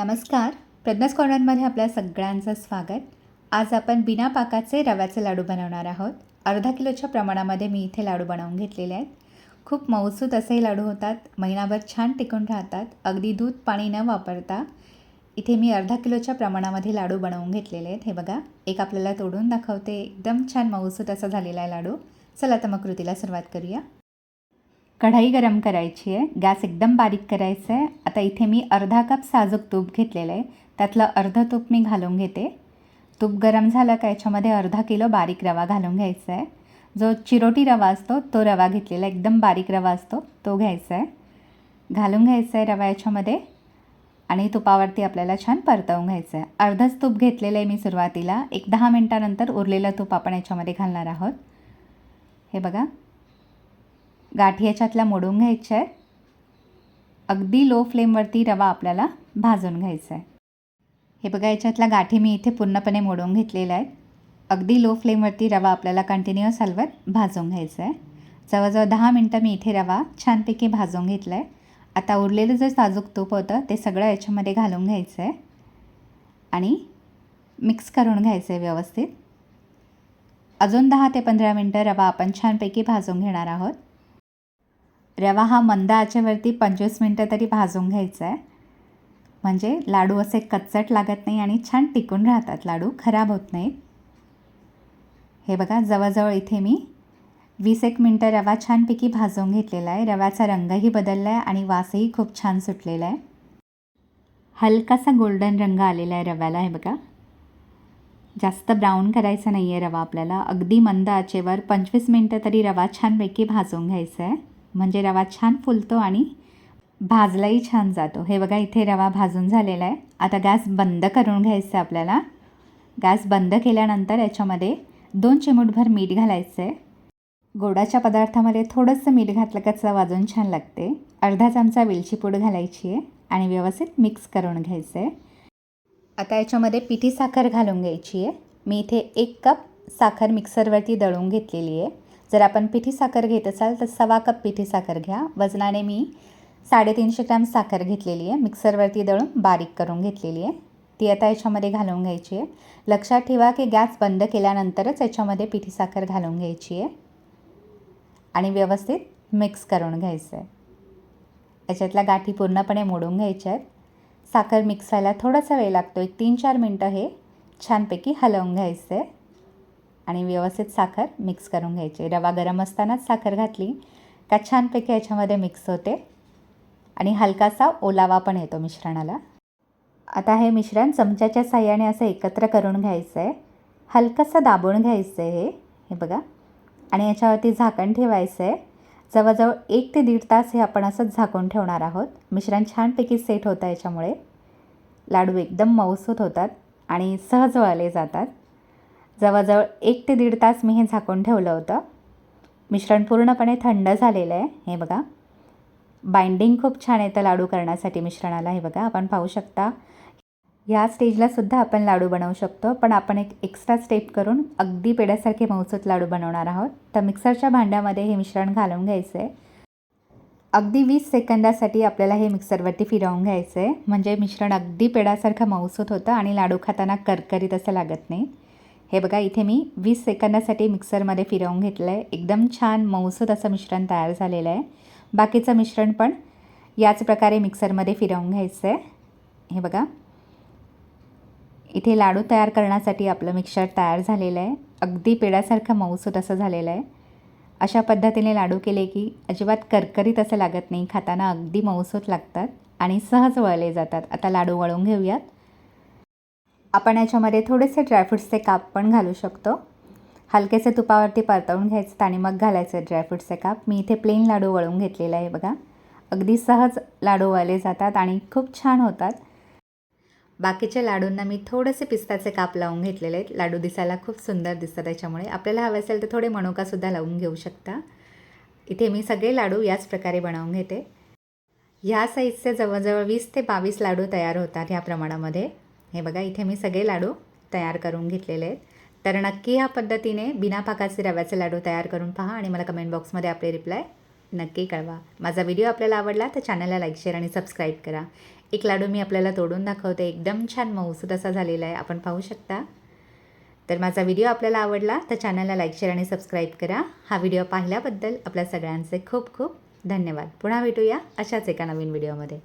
नमस्कार. प्रज्ञास कॉर्नरमध्ये आपल्या सगळ्यांचं स्वागत. आज आपण बिना पाकाचे रव्याचे लाडू बनवणार आहोत. अर्धा किलोच्या प्रमाणामध्ये मी इथे लाडू बनवून घेतलेले आहेत. खूप मऊसूत असेही लाडू होतात. महिनाभर छान टिकून राहतात. अगदी दूध पाणी न वापरता इथे मी अर्धा किलोच्या प्रमाणामध्ये लाडू बनवून घेतलेले आहेत. हे बघा एक आपल्याला तोडून दाखवते. एकदम छान मऊसूत असा झालेला आहे लाडू. चला तर मग कृतीला सुरुवात करूया. कढाई गरम करायची आहे. गॅस एकदम बारीक करायचा आहे. आता इथे मी अर्धा कप साजूक तूप घेतलेलं आहे. त्यातलं अर्धं तूप मी घालून घेते. तूप गरम झालं का याच्यामध्ये अर्धा किलो बारीक रवा घालून घ्यायचा आहे. जो चिरोटी रवा असतो तो रवा घेतलेला एकदम बारीक रवा असतो तो घ्यायचा आहे. घालून घ्यायचा आहे रवा याच्यामध्ये. आणि तुपावरती आपल्याला छान परतवून घ्यायचं आहे. अर्धंच तूप घेतलेलं आहे मी सुरुवातीला. एक दहा मिनटानंतर उरलेलं तूप आपण याच्यामध्ये घालणार आहोत. हे बघा. गाठी याच्यातल्या मोडून घ्यायच्या आहेत. अगदी लो फ्लेमवरती रवा आपल्याला भाजून घ्यायचा आहे. हे बघा याच्यातल्या गाठी मी इथे पूर्णपणे मोडून घेतलेल्या आहेत. अगदी लो फ्लेमवरती रवा आपल्याला कंटिन्युअस हलवत भाजून घ्यायचा आहे. जवळजवळ दहा मिनटं मी इथे रवा छानपैकी भाजून घेतला आहे. आता उरलेलं जे साजूक तूप होतं ते सगळं याच्यामध्ये घालून घ्यायचं आहे. आणि मिक्स करून घ्यायचं आहे व्यवस्थित. अजून दहा ते पंधरा मिनटं रवा आपण छानपैकी भाजून घेणार आहोत. रवा हा मंद आचेवरती पंचवीस मिनटं तरी भाजून घ्यायचा आहे म्हणजे लाडू असे कच्चट लागत नाही आणि छान टिकून राहतात. लाडू खराब होत नाहीत. हे बघा जवळजवळ इथे मी वीस एक मिनटं रवा छानपैकी भाजून घेतलेला आहे. रव्याचा रंगही बदलला आहे आणि वासही खूप छान सुटलेला आहे. हलकासा गोल्डन रंग आलेला आहे रव्याला हे बघा. जास्त ब्राऊन करायचा नाही आहे रवा आपल्याला. अगदी मंद आचेवर पंचवीस मिनटं तरी रवा छानपैकी भाजून घ्यायचा आहे म्हणजे रवा छान फुलतो आणि भाजलाही छान जातो. हे बघा इथे रवा भाजून झालेला आहे. आता गॅस बंद करून घ्यायचं आहे आपल्याला. गॅस बंद केल्यानंतर याच्यामध्ये दोन चिमूटभर मीठ घालायचं आहे गोडाच्या पदार्थामध्ये थोडंसं मीठ घातलं का चव अजून छान लागते. अर्धा चमचा वेलची पूड घालायची आहे आणि व्यवस्थित मिक्स करून घ्यायचं आहे आता याच्यामध्ये पिठी साखर घालून घ्यायची आहे. मी इथे एक कप साखर मिक्सरवरती दळून घेतलेली आहे. जर आपण पिठी साखर घेत असाल तर सवा कप पिठी साखर घ्या. वजनाने मी साडेतीनशे ग्रॅम साखर घेतलेली आहे. मिक्सरवरती दळून बारीक करून घेतलेली आहे. ती आता याच्यामध्ये घालून घ्यायची आहे. लक्षात ठेवा की गॅस बंद केल्यानंतरच याच्यामध्ये पिठी साखर घालून घ्यायची आहे. आणि व्यवस्थित मिक्स करून घ्यायचं आहे. याच्यातल्या गाठी पूर्णपणे मोडून घ्यायच्या आहेत. साखर मिक्स व्हायला थोडासा वेळ लागतो एक तीन चार मिनटं हे छानपैकी हलवून घ्यायचं आहे. आणि व्यवस्थित साखर मिक्स करून घ्यायची. रवा गरम असतानाच साखर घातली का छानपैकी याच्यामध्ये मिक्स होते. आणि हलकासा ओलावा पण येतो मिश्रणाला. आता हे मिश्रण चमच्याच्या साह्याने असं एकत्र करून घ्यायचं आहे हलकंसं दाबून घ्यायचं आहे हे. हे बघा. आणि याच्यावरती झाकण ठेवायचं आहे जवळजवळ एक ते दीड तास हे आपण असंच झाकून ठेवणार आहोत. मिश्रण छानपैकी सेट होतं याच्यामुळे. लाडू एकदम मऊसूत होतात आणि सहज वळले जातात. जवळजवळ एक ते दीड तास मी हे झाकून ठेवलं होतं. मिश्रण पूर्णपणे थंड झालेलं आहे. हे बघा. बाइंडिंग खूप छान येतं लाडू करण्यासाठी मिश्रणाला. हे बघा आपण पाहू शकता. या स्टेजला सुद्धा आपण लाडू बनवू शकतो. पण आपण एक एक्स्ट्रा स्टेप करून अगदी पेड्यासारखे मऊसूत लाडू बनवणार आहोत. तर मिक्सरच्या भांड्यामध्ये हे मिश्रण घालून घ्यायचं आहे अगदी वीस सेकंदासाठी आपल्याला हे मिक्सरवरती फिरवून घ्यायचं आहे म्हणजे मिश्रण अगदी पेड्यासारखं मऊसूत होतं आणि लाडू खाताना करकरीत असं लागत नाही. हे बघा इथे मी वीस सेकंदासाठी मिक्सरमध्ये फिरवून घेतलं आहे एकदम छान मऊसूत असं मिश्रण तयार झालेलं आहे. बाकीचं मिश्रण पण याच प्रकारे मिक्सरमध्ये फिरवून घ्यायचं आहे हे बघा. इथे लाडू तयार करण्यासाठी आपलं मिक्सर तयार झालेलं आहे. अगदी पेड्यासारखं मऊसूत असं झालेलं आहे. अशा पद्धतीने लाडू केले की अजिबात करकरीत असं लागत नाही. खाताना अगदी मऊसूत लागतात आणि सहज वळले जातात. आता लाडू वळून घेऊयात. आपण याच्यामध्ये थोडेसे ड्रायफ्रूट्सचे काप पण घालू शकतो. हलकेसे तुपावरती परतवून घ्यायचं आणि मग घालायचं ड्रायफ्रूटचे काप. मी इथे प्लेन लाडू वळून घेतलेला आहे बघा. अगदी सहज लाडू वळले जातात आणि खूप छान होतात. बाकीच्या लाडूंना मी थोडेसे पिस्ताचे काप लावून घेतलेले आहेत. लाडू दिसायला खूप सुंदर दिसतात त्याच्यामुळे आपल्याला हवे असेल तर थोडे मनुकासुद्धा लावून घेऊ शकता. इथे मी सगळे लाडू याच प्रकारे बनवून घेते. ह्या साईजचे जवळजवळ वीस ते बावीस लाडू तयार होतात ह्या प्रमाणामध्ये. हे बघा इथे मी सगळे लाडू तयार करून घेतलेले आहेत. तर नक्की ह्या पद्धतीने बिना पाकाचे रव्याचे लाडू तयार करून पहा आणि मला कमेंट बॉक्समध्ये आपले रिप्लाय नक्की कळवा. माझा व्हिडिओ आपल्याला आवडला तर चॅनलला लाईक शेअर आणि सबस्क्राईब करा. एक लाडू मी आपल्याला तोडून दाखवते. एकदम छान मऊसूद असा झालेला आहे. आपण पाहू शकता. तर माझा व्हिडिओ आपल्याला आवडला तर चॅनलला लाईक शेअर आणि सबस्क्राईब करा. हा व्हिडिओ पाहिल्याबद्दल आपल्या सगळ्यांचे खूप खूप धन्यवाद. पुन्हा भेटूया अशाच एका नवीन व्हिडिओमध्ये